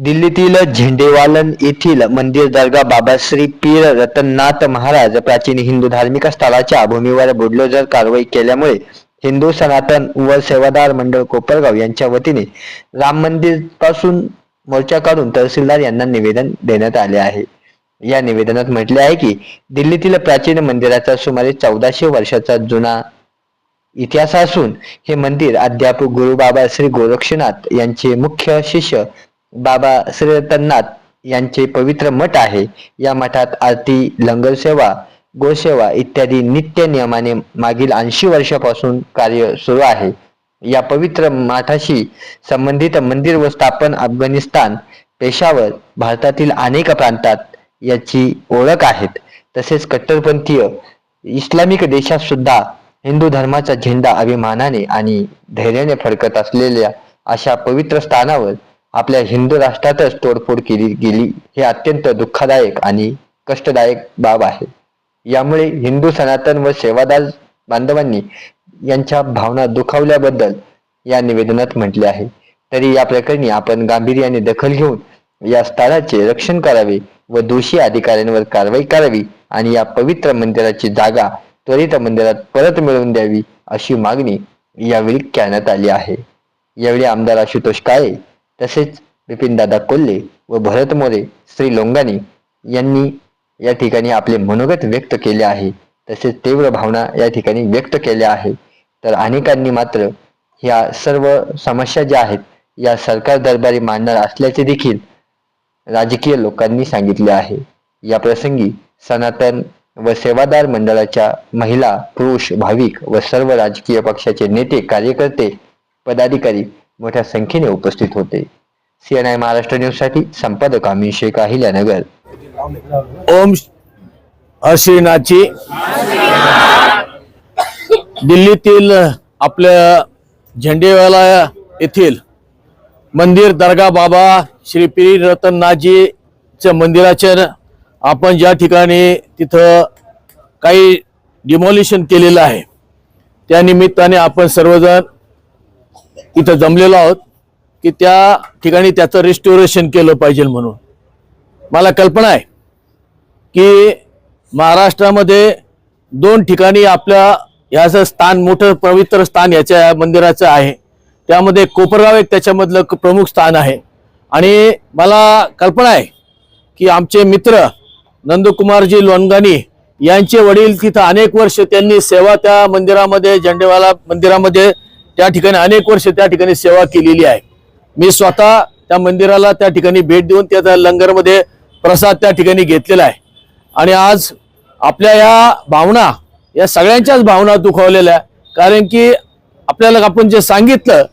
दिल्लीतील झेंडेवालन येथील मंदिर दर्गा बाबाश्री पीर रतननाथ महाराज प्राचीन हिंदू धार्मिक स्थळाच्या भूमीवर बुलडोजर कारवाई केल्यामुळे हिंदू सनातन व सेवादार मंडळ कोपरगाव यांच्या वतीने राम मंदिरपासून मोर्चा काढून तहसीलदार यांना निवेदन देण्यात आले आहे. या निवेदनात म्हटले आहे की दिल्लीतील प्राचीन मंदिराचा सुमारे चौदाशे वर्षाचा जुना इतिहास असून हे मंदिर अद्याप गुरु बाबा श्री गोरक्षनाथ यांचे मुख्य शिष्य बाबा श्रीरतनाथ यांचे पवित्र मठ आहे. या मठात आरती लंगर सेवा गोसेवा इत्यादी नित्य नियमाने मागील ऐंशी वर्षापासून कार्य सुरू आहे. या पवित्र मठाशी संबंधित मंदिर व स्थापन अफगाणिस्तान पेशावर भारतातील अनेक प्रांतात याची ओळख आहेत. तसेच कट्टरपंथीय इस्लामिक देशात सुद्धा हिंदू धर्माचा झेंडा अभिमानाने आणि धैर्याने फडकत असलेल्या अशा पवित्र स्थानावर आपल्या हिंदू राष्ट्रातच तोडफोड केली गेली हे अत्यंत दुःखदायक आणि कष्टदायक बाब आहे. यामुळे हिंदू सनातन व सेवादार बांधवांनी यांच्या भावना दुखावल्याबद्दल या निवेदनात म्हटले आहे. तरी या प्रकरणी आपण गांभीर्याने दखल घेऊन या स्थळाचे रक्षण करावे व दोषी अधिकाऱ्यांवर कारवाई करावी आणि या पवित्र मंदिराची जागा त्वरित मंदिरात परत मिळवून द्यावी अशी मागणी यावेळी करण्यात आली आहे. यावेळी आमदार आशुतोष काळे तसेच बिपिनदादा कोल्हे व भरत मोरे श्री लोंगानी यांनी या ठिकाणी आपले मनोगत व्यक्त केले आहे. तसेच तीव्र भावना या ठिकाणी व्यक्त केल्या आहे. तर अनेकांनी मात्र ह्या सर्व समस्या ज्या आहेत या सरकार दरबारी मांडणार असल्याचे देखील राजकीय लोकांनी सांगितले आहे. या प्रसंगी सनातन व सेवादार मंडळाच्या महिला पुरुष भाविक व सर्व राजकीय पक्षाचे नेते कार्यकर्ते पदाधिकारी मोठ्या संख्येने उपस्थित होते. सीएनआय महाराष्ट्र न्यूजसाठी संपादक आम्ही शेख अहिल्यानगर ओम हर्षनाथची दिल्लीतील आपल्या झेंडेवाला येथील मंदिर दर्गा बाबा श्री पीर रतननाथजीचं मंदिराच्या आपण ज्या ठिकाणी तिथं काही डिमॉलिशन केलेलं आहे. त्या निमित्ताने आपण सर्वजण इथं जमलेलो आहोत की त्या ठिकाणी त्याचं रिस्टोरेशन केलं पाहिजे म्हणून. मला कल्पना आहे की महाराष्ट्रामध्ये दोन ठिकाणी आपल्या ह्याचं स्थान मोठं पवित्र स्थान याच्या या मंदिराचं आहे. त्यामध्ये कोपरगाव एक त्याच्यामधलं प्रमुख स्थान आहे. आणि मला कल्पना आहे की आमचे मित्र नंदकुमारजी लोणगानी यांचे वडील तिथं अनेक वर्ष त्यांनी सेवा त्या मंदिरामध्ये झेंडेवाला मंदिरामध्ये त्या ठिकाणी अनेक वर्ष त्या ठिकाणी सेवा केलेली आहे. मी स्वतः त्या मंदिराला त्या ठिकाणी भेट देऊन त्या लंगरमध्ये प्रसाद त्या ठिकाणी घेतलेला आहे. आणि आज आपल्या या भावना या सगळ्यांच्याच भावना दुखावलेल्या कारण की आपल्याला आपण जे सांगितलं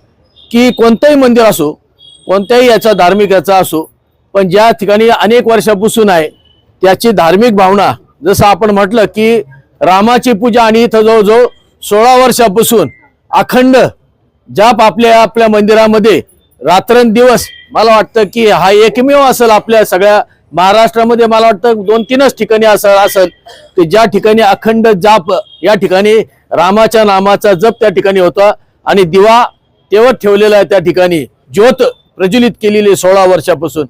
की कोणतंही मंदिर असो कोणत्याही याचा धार्मिक याचा असो पण ज्या ठिकाणी अनेक वर्षापासून आहे त्याची धार्मिक भावना जसं आपण म्हटलं की रामाची पूजा आणि इथं जवळजवळ सोळा वर्षापासून अखंड जाप आपल्या आपल्या मंदिरामध्ये रात्रंदिवस मला वाटतं की हा एकमेव असेल आपल्या सगळ्या महाराष्ट्रामध्ये. मला वाटतं दोन तीनच ठिकाणी असं असेल की ज्या ठिकाणी अखंड जाप या ठिकाणी रामाच्या नामाचा जप त्या ठिकाणी होता आणि दिवा तेवत ठेवलेला आहे त्या ठिकाणी. ज्योत प्रज्वलित केलेली सोळा वर्षापासून.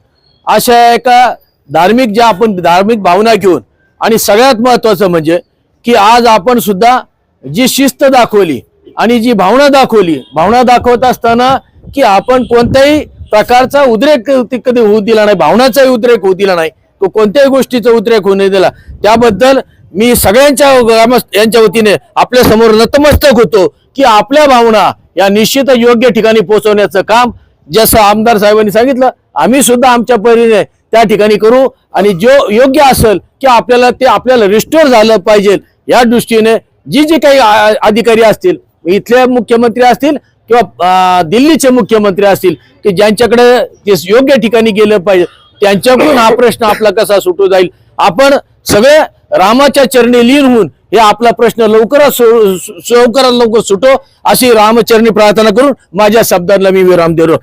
अशा एका धार्मिक ज्या आपण धार्मिक भावना घेऊन आणि सगळ्यात महत्वाचं म्हणजे की आज आपण सुद्धा जी शिस्त दाखवली आणि जी भावना दाखवली भावना दाखवत असताना की आपण कोणत्याही प्रकारचा उद्रेक कधी होऊ दिला नाही भावनाचाही उद्रेक होऊ दिला नाही तो कोणत्याही गोष्टीचा उद्रेक होऊ नाही दिला. त्याबद्दल मी सगळ्यांच्या ग्रामस्थ यांच्या वतीने आपल्यासमोर नतमस्तक होतो की आपल्या भावना या निश्चित योग्य ठिकाणी पोहोचवण्याचं काम जसं आमदार साहेबांनी सांगितलं आम्ही सुद्धा आमच्या परीने त्या ठिकाणी करू आणि जो योग्य असेल की आपल्याला ते आपल्याला रिस्टोर झालं पाहिजे या दृष्टीने जी जी काही आ- अधिकारी असतील इथले मुख्यमंत्री असतील किंवा दिल्लीचे मुख्यमंत्री असतील की ज्यांच्याकडे ते योग्य ठिकाणी गेलं पाहिजे त्यांच्याकडून हा प्रश्न आपला कसा सुटू जाईल? आपण सगळे रामाच्या चरणी लीन होऊन हे आपला प्रश्न लवकरात लवकरात लवकर सुटो अशी रामचरणी प्रार्थना करून माझ्या शब्दांना मी विराम देतो.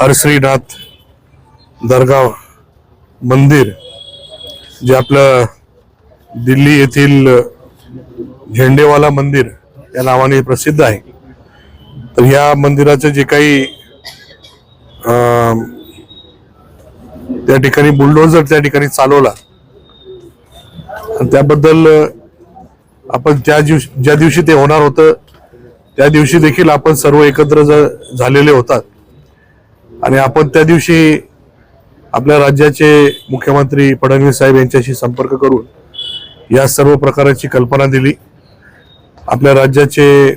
हरश्रीनाथ दर्गा मंदिर जे आपलं दिल्ली येथील झेंडेवाला मंदिर या नावाने प्रसिद्ध आहे. तर ह्या मंदिराचं जे काही अं, त्या ठिकाणी बुलडोजर त्या ठिकाणी चालवला. आणि त्याबद्दल आपण ज्या दिवशी ज्या दिवशी ते होणार होतं त्या दिवशी देखील आपण सर्व एकत्र झालेले होतात. आणि आपण त्या दिवशी आपल्या राज्याचे मुख्यमंत्री फडणवीस साहेब यांच्याशी संपर्क करून या सर्व प्रकाराची कल्पना दिली. आपल्या राज्याचे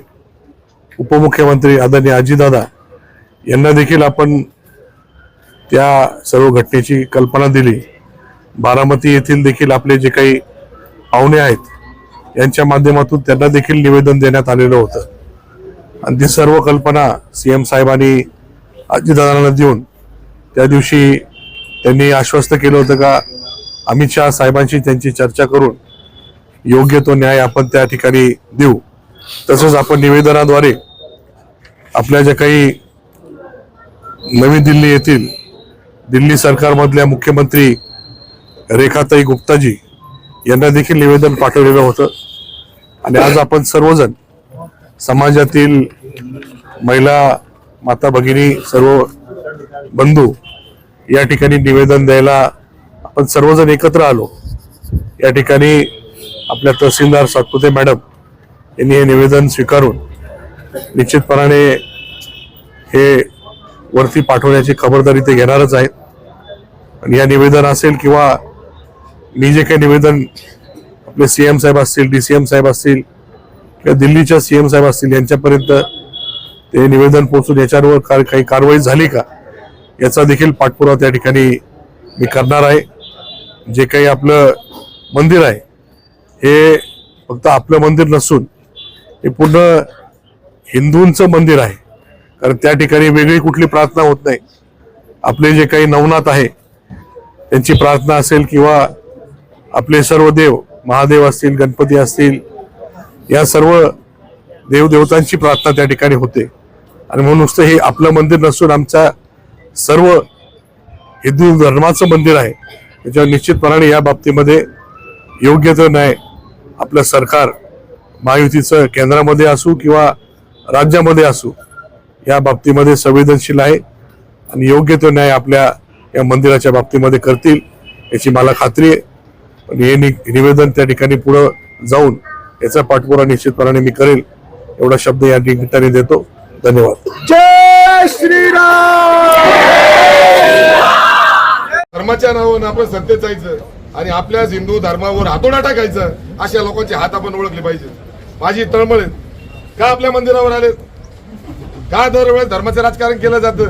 उपमुख्यमंत्री आदरणीय आजीदादा यांना देखील आपण त्या सर्व घटनेची कल्पना दिली. बारामती येथील देखील आपले जे काही पाहुणे आहेत यांच्या माध्यमातून त्यांना देखील निवेदन देण्यात आलेलं होतं. आणि ती सर्व कल्पना सी एम साहेबांनी अजितदादांना देऊन त्या दिवशी त्यांनी आश्वस्त केलं होतं का अमित शहा साहेबांशी त्यांची चर्चा करून योग्य तो न्याय आपण त्या ठिकाणी देऊ. तसंच आपण निवेदनाद्वारे आपल्या ज्या काही नवी दिल्ली येथील दिल्ली सरकारमधल्या मुख्यमंत्री रेखाताई गुप्ताजी यांना देखील निवेदन पाठवलेलं होतं. आणि आज आपण सर्वजण समाजातील महिला माता भगिनी सर्व बंधू या ठिकाणी निवेदन द्यायला आपण सर्वजण एकत्र आलो. या ठिकाणी आपल्या तहसीलदार सातपुते मॅडम यांनी हे निवेदन स्वीकारून निश्चितपणाने हे वरती पाठवण्याची खबरदारी ते घेणारच आहेत. आणि या निवेदन असेल किंवा मी जे काही निवेदन आपले सी एम साहेब असतील डी सी एम साहेब असतील किंवा दिल्लीच्या सी एम साहेब असतील यांच्यापर्यंत ते निवेदन पोहोचून याच्यावर कार- काही कारवाई झाली का याचा देखील पाठपुरावा त्या ठिकाणी मी करणार आहे. जे काही आपलं मंदिर आहे हे फक्त आपलं मंदिर नसून हे पूर्ण हिंदूंचं मंदिर आहे. कारण त्या ठिकाणी वेगळी कुठली प्रार्थना होत नाही. आपले जे काही नवनाथ आहे त्यांची प्रार्थना असेल किंवा आपले सर्व देव महादेव असतील गणपती असतील या सर्व देवदेवतांची प्रार्थना त्या ठिकाणी होते. आणि म्हणून नुसतं हे आपलं मंदिर नसून आमच्या सर्व हिंदू धर्माचं मंदिर आहे. त्याच्यावर निश्चितपणाने या बाबतीमध्ये योग्य तर नाही. आपलं सरकार महायुतीचं केंद्रामध्ये असू किंवा राज्यामध्ये असू या बाबतीमध्ये संवेदनशील आहे आणि योग्य तो न्याय आपल्या या मंदिराच्या बाबतीमध्ये करतील याची मला खात्री आहे. आणि हे नि- निवेदन त्या ठिकाणी पुढं जाऊन याचा पाठपुरा निश्चितपणाने मी करेल एवढा शब्द या ठिकाणी देतो. धन्यवाद. धर्माच्या नावानं आपण सत्तेत जायचं आणि आपल्याच हिंदू धर्मावर हातोडा टाकायचं अशा लोकांचे हात आपण ओळखले पाहिजे माझी तळमळ आहे. का आपल्या मंदिरावर आले? का दरवेळेस धर्माचं राजकारण केलं जातं?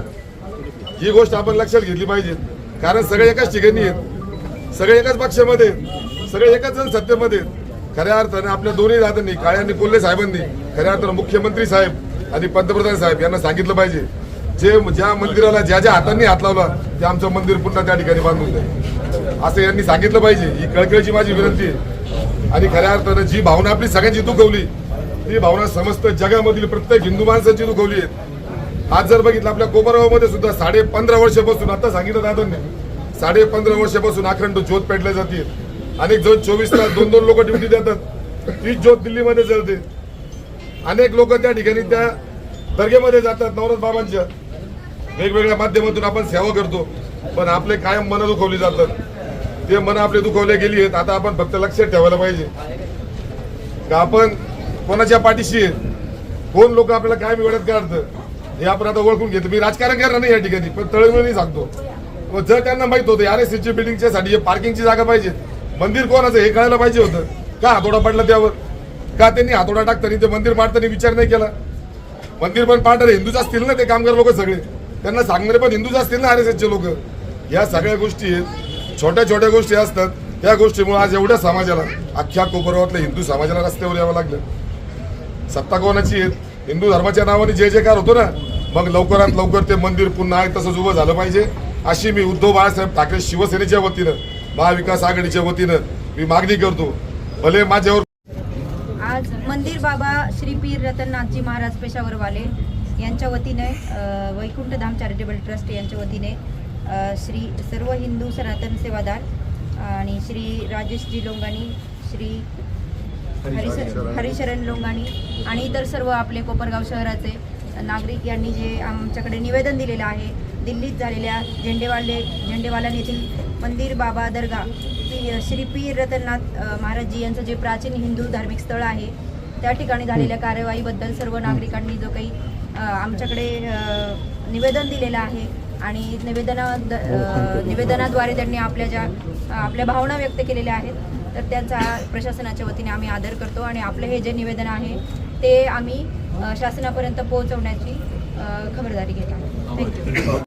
ही गोष्ट आपण लक्षात घेतली पाहिजे. कारण सगळे एकाच ठिकाणी आहेत. सगळे एकाच पक्षामध्ये सगळे एकाच जण सत्तेमध्ये आहेत. खऱ्या अर्थाने आपल्या दोन्ही दादांनी काळ्यांनी कोल्हे साहेबांनी खऱ्या अर्थानं मुख्यमंत्री साहेब आणि पंतप्रधान साहेब यांना सांगितलं पाहिजे. जे ज्या मंदिराला ज्या ज्या हातांनी हात लावला ते आमचं मंदिर पुन्हा त्या ठिकाणी बांधून जाईल असं यांनी सांगितलं पाहिजे. ही कळकळीची माझी विनंती आहे. आणि खऱ्या अर्थानं जी भावना आपली सगळ्यांची दुखवली ती भावना समस्त जगामधील प्रत्येक हिंदू माणसाची दुखवली आहे आज जर बघितलं आपल्या कोपरगावमध्ये सुद्धा साडे पंधरा वर्षापासून आता सांगितलं दादांनी साडे पंधरा वर्षापासून अखंड ज्योत पेटल्या जाते अनेक जण चोवीस तास दोन दोन लोक ड्युटी देतात. तीच ज्योत दिल्लीमध्ये जळते. अनेक लोक त्या ठिकाणी त्या दर्गेमध्ये जातात नवरत बाबांच्या. वेगवेगळ्या माध्यमातून आपण सेवा करतो. पण आपले कायम मन दुखवली जातात. ते मन आपले दुखवले गेली आहेत आता आपण फक्त लक्षात ठेवायला पाहिजे. का आपण कोणाच्या पाठीशी आहेत? कोण लोक आपल्याला काय मिळत काढतं? हे आपण आता ओळखून घेतो. मी राजकारण करणार नाही या ठिकाणी पण तळमळी सांगतो. मग जर त्यांना माहीत होतं आर एस ची बिल्डिंगच्या साठी पार्किंगची जागा पाहिजे. मंदिर कोणाचं हे कळायला पाहिजे होतं. का हातोडा पडला त्यावर? का त्यांनी हातोडा टाकताना ते मंदिर पाडताना विचार नाही केला? मंदिर पण पाडणारे हिंदूच असतील ना ते कामगार लोक सगळे? त्यांना सांगणारे पण हिंदूच असतील ना आर एस एसचे लोक? या सगळ्या गोष्टी आहेत. छोट्या छोट्या गोष्टी असतात. त्या गोष्टीमुळे आज एवढ्या समाजाला अख्ख्या कोपरावातल्या हिंदू समाजाला रस्त्यावर यावं लागलं. सत्ता कोणाची आहेत हिंदू धर्माच्या नावाने जे जे कार होतो ना मग लवकरात लवकर ते मंदिर पुन्हा आहे तसंच उभं झालं पाहिजे. अशी मी उद्धव बाळासाहेब ठाकरे शिवसेनेच्या वतीनं महाविकास आघाडीच्या वतीनं मी मागणी करतो. भले माझ्यावर आज मंदिर बाबा श्री पीर रतननाथजी महाराज पेशावरवाले यांच्या वतीने वैकुंठधाम चॅरिटेबल ट्रस्ट यांच्या वतीने श्री सर्व हिंदू सनातन सेवादार आणि श्री राजेशजी लोंगाणी श्री हरिशरण. हरिशरण लोंगाणी आणि इतर सर्व आपले कोपरगाव शहराचे नागरिक यांनी जे आमच्याकडे निवेदन दिलेलं आहे दिल्लीत झालेल्या झेंडेवाले झेंडेवालन येथील मंदिर बाबा दर्गा श्री- श्री पीर रतननाथ महाराजजी यांचं जे प्राचीन हिंदू धार्मिक स्थळ आहे त्या ठिकाणी झालेल्या कार्यवाहीबद्दल सर्व नागरिकांनी जो काही आमच्याकडे निवेदन दिलेलं आहे आणि निवेदना द- अ, निवेदनाद्वारे त्यांनी आपल्या ज्या आपल्या भावना व्यक्त केलेल्या आहेत तर त्यांचा प्रशासनाच्या वतीने आम्ही आदर करतो आणि आपलं हे जे निवेदन आहे ते आम्ही शासनापर्यंत पोहोचवण्याची खबरदारी घेत आहोत. थँक्यू